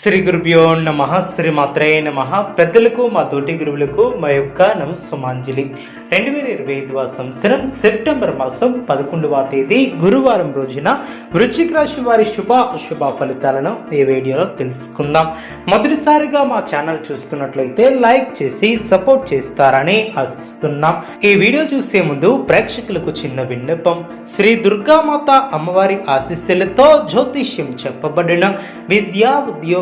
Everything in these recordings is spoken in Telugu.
శ్రీ గురుభ్యో నమ శ్రీ మాత్రే నమ. పెద్దలకు మా తోటి గురువులకు మా యొక్క నమస్సుమాంజలి. రెండు వేల ఇరవై ఐదవ సంవత్సరం సెప్టెంబర్ మాసం పదకొండవ తేదీ గురువారం రోజున వృశ్చిక రాశి వారి శుభ అశుభ ఫలితాలను ఈ వీడియోలో తెలుసుకుందాం. మొదటిసారిగా మా ఛానల్ చూస్తున్నట్లయితే లైక్ చేసి సపోర్ట్ చేస్తారని ఆశిస్తున్నాం. ఈ వీడియో చూసే ముందు ప్రేక్షకులకు చిన్న విన్నపం. శ్రీ దుర్గామాత అమ్మవారి ఆశీస్సులతో జ్యోతిష్యం చెప్పబడిన విద్య ఉద్యోగ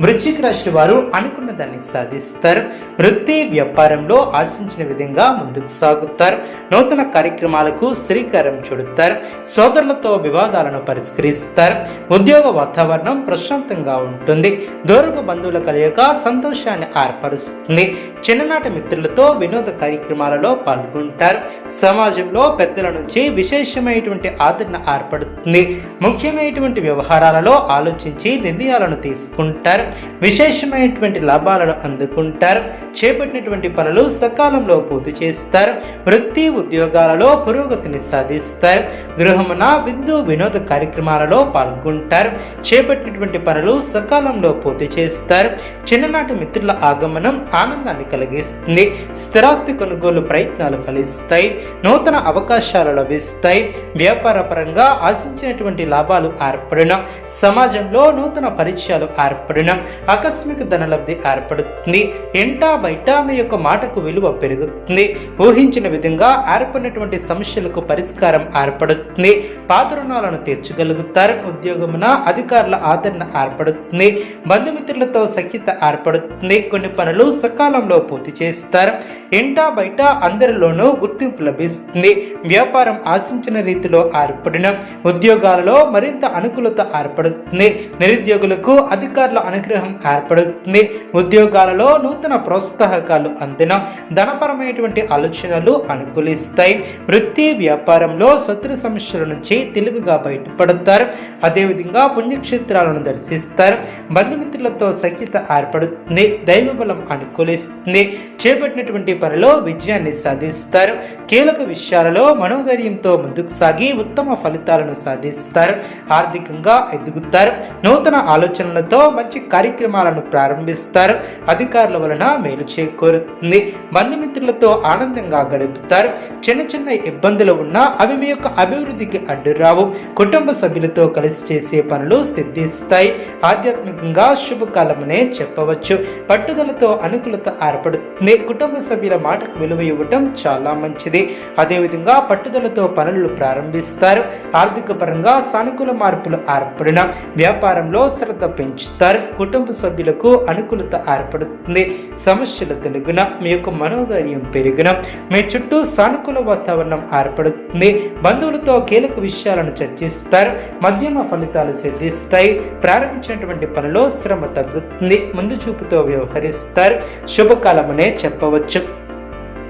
వృశ్చిక రాశి వారు అనుకున్న దాన్ని సాధిస్తారు. వృత్తి వ్యాపారంలో ఆశించిన విధంగా ముందుకు సాగుతారు. నూతన కార్యక్రమాలకు శ్రీకారం చుడతారు. సోదరులతో వివాదాలను పరిష్కరిస్తారు. ఉద్యోగ వాతావరణం ప్రశాంతంగా ఉంటుంది. దూరపు బంధువుల కలయిక సంతోషాన్ని ఏర్పరుస్తుంది. చిన్ననాటి మిత్రులతో వినోద కార్యక్రమాలలో పాల్గొంటారు. సమాజంలో పెద్దల నుంచి విశేషమైనటువంటి ఆదరణ ఏర్పడుతుంది. ముఖ్యమైనటువంటి వ్యవహారాలలో ఆలోచించి నిర్ణయాలను తీసుకుంటారు. విశేషమైనటువంటి లాభాలను అందుకుంటారు. చేపట్టినటువంటి పనులు సకాలంలో పూర్తి చేస్తారు. వృత్తి ఉద్యోగాలలో పురోగతిని సాధిస్తారు. గృహమున విందు వినోద కార్యక్రమాలలో పాల్గొంటారు. చేపట్టినటువంటి పనులు సకాలంలో పూర్తి చేస్తారు. చిన్ననాటి మిత్రుల ఆగమనం ఆనందాన్ని కలిగిస్తుంది. స్థిరాస్తి కొనుగోలు ప్రయత్నాలు ఫలిస్తాయి. నూతన అవకాశాలు లభిస్తాయి. వ్యాపార పరంగా ఆశించినటువంటి లాభాలు ఏర్పడిన. సమాజంలో నూతన పరిచయాలు ఏర్పడిన. ఆకస్మిక ధనలబ్ధి ఏర్పడుతుంది. ఎంటా బయట మీ యొక్క మాటకు విలువ పెరుగుతుంది. ఊహించిన విధంగా ఏర్పడినటువంటి సమస్యలకు పరిష్కారం ఏర్పడుతుంది. పాత రుణాలను తీర్చగలుగుతారు. ఉద్యోగమున అధికారుల ఆదరణ ఏర్పడుతుంది. బంధుమిత్రులతో సఖ్యత ఏర్పడుతుంది. కొన్ని పనులు సకాలంలో పూర్తి చేస్తారు. ఇంటా బయట అందరిలోనూ గుర్తింపు లభిస్తుంది. వ్యాపారం ఆశించిన రీతిలో ఏర్పడిన ఉద్యోగాలలో మరింత అనుకూలత ఏర్పడుతుంది. నిరుద్యోగులకు అధికారుల అనుగ్రహం ఏర్పడుతుంది. ఉద్యోగాలలో నూతన ప్రోత్సాహకాలు అందిన ధనపరమైనటువంటి ఆలోచనలు అనుకూలిస్తాయి. వృత్తి వ్యాపారంలో శత్రు సమస్యల నుంచి తెలివిగా బయటపడతారు. అదేవిధంగా పుణ్యక్షేత్రాలను దర్శిస్తారు. బంధుమిత్రులతో సఖ్యత ఏర్పడుతుంది. దైవ బలం అనుకూలిస్తుంది. చేపట్టినటువంటి పనిలో విజయాన్ని సాధిస్తారు. కీలక విషయాలలో మనోధైర్యంతో ముందుకు సాగి ఉత్తమ ఫలితాలను సాధిస్తారు. ఆర్థికంగా ఎదుగుతారు. నూతన ఆలోచనలతో మంచి కార్యక్రమాలను ప్రారంభిస్తారు. అధికారుల వలన మేలు చేకూరుతుంది. బంధుమిత్రులతో ఆనందంగా గడుపుతారు. చిన్న చిన్న ఇబ్బందులు ఉన్నా అవి మీ యొక్క అభివృద్ధికి అడ్డు రావు కుటుంబ సభ్యులతో కలిసి చేసే పనులు సిద్ధిస్తాయి. ఆధ్యాత్మికంగా శుభకాలమనే చెప్పవచ్చు. పట్టుదలతో అనుకూలత ఏర్పడుతుంది. కుటుంబ సభ్యుల మాటకు విలువ ఇవ్వటం చాలా మంచిది. అదేవిధంగా పట్టుదలతో పనులు ప్రారంభిస్తారు. ఆర్థిక పరంగా సానుకూల మార్పులు ఏర్పడిన వ్యాపారంలో శ్రద్ధ పెంచుతారు. కుటుంబ సభ్యులకు అనుకూలత ఏర్పడుతుంది. సమస్యలు తెలుగున మీ యొక్క మనోధైర్యం పెరిగిన మీ చుట్టూ సానుకూల వాతావరణం ఏర్పడుతుంది. బంధువులతో కీలక విషయం విషయాలను చర్చిస్తారు మధ్యమ ఫలితాలు సిద్ధిస్తాయి ప్రారంభించినటువంటి పనిలో శ్రమ తగ్గుతుంది ముందు చూపుతో వ్యవహరిస్తారు. శుభకాలమనే చెప్పవచ్చు.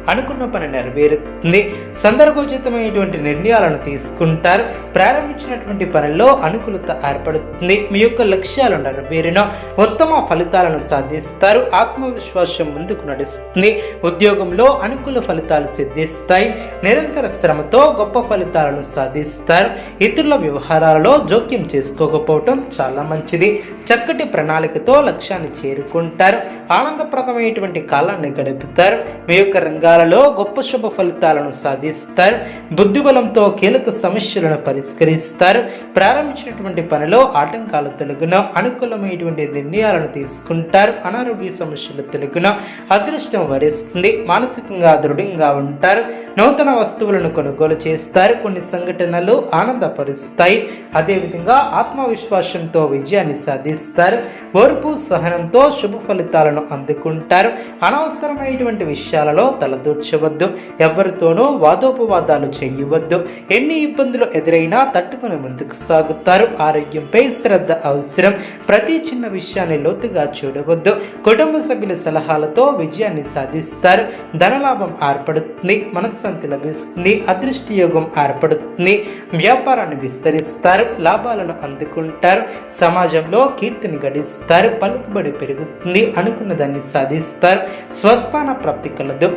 అనుకున్న పని నెరవేరుతుంది. సందర్భోచితమైనటువంటి నిర్ణయాలను తీసుకుంటారు. ప్రారంభించినటువంటి పనుల్లో అనుకూలత ఏర్పడుతుంది. మీ యొక్క లక్ష్యాలు నెరవేరిన ఉత్తమ ఫలితాలను సాధిస్తారు. ఆత్మవిశ్వాసం ముందుకు నడుస్తుంది. ఉద్యోగంలో అనుకూల ఫలితాలు సిద్ధిస్తాయి. నిరంతర శ్రమతో గొప్ప ఫలితాలను సాధిస్తారు. ఇతరుల వ్యవహారాలలో జోక్యం చేసుకోకపోవటం చాలా మంచిది. చక్కటి ప్రణాళికతో లక్ష్యాన్ని చేరుకుంటారు. ఆనందప్రదమైనటువంటి కాలాన్ని గడుపుతారు. మీ యొక్క రంగాలలో గొప్ప శుభ ఫలితాలను సాధిస్తారు. బుద్ధిబలంతో కీలక సమస్యలను పరిష్కరిస్తారు. ప్రారంభించినటువంటి పనిలో ఆటంకాలు తొలగిన అనుకూలమైనటువంటి నిర్ణయాలను తీసుకుంటారు. అనారోగ్య సమస్యలు తొలగిన అదృష్టం వరిస్తుంది. మానసికంగా దృఢంగా ఉంటారు. నూతన వస్తువులను కొనుగోలు చేస్తారు. కొన్ని సంఘటనలు ఆనందపరుస్తాయి. అదేవిధంగా ఆత్మవిశ్వాసంతో విజయాన్ని సాధిస్తారు. ఓర్పు సహనంతో శుభ ఫలితాలను అందుకుంటారు. అనవసరమైనటువంటి విషయాలలో తల దూర్చవద్దు. ఎవరితోనూ వాదోపవాదాలు చేయవద్దు. ఎన్ని ఇబ్బందులు ఎదురైనా తట్టుకుని ముందుకు సాగుతారు. ఆరోగ్యంపై శ్రద్ధ అవసరం. ప్రతి చిన్న విషయాన్ని లోతుగా చూడవద్దు. కుటుంబ సభ్యుల సలహాలతో విజయాన్ని సాధిస్తారు. ధనలాభం ఏర్పడుతుంది. మనశ్శాంతి లభిస్తుంది. అదృష్టయోగం ఏర్పడుతుంది. వ్యాపారాన్ని విస్తరిస్తారు. లాభాలను అందుకుంటారు. సమాజంలో కీర్తిని గడిస్తారు. పలుకుబడి పెరుగుతుంది. అనుకున్న దాన్ని సాధిస్తారు. స్వస్థాన ప్రాప్తి కలదు.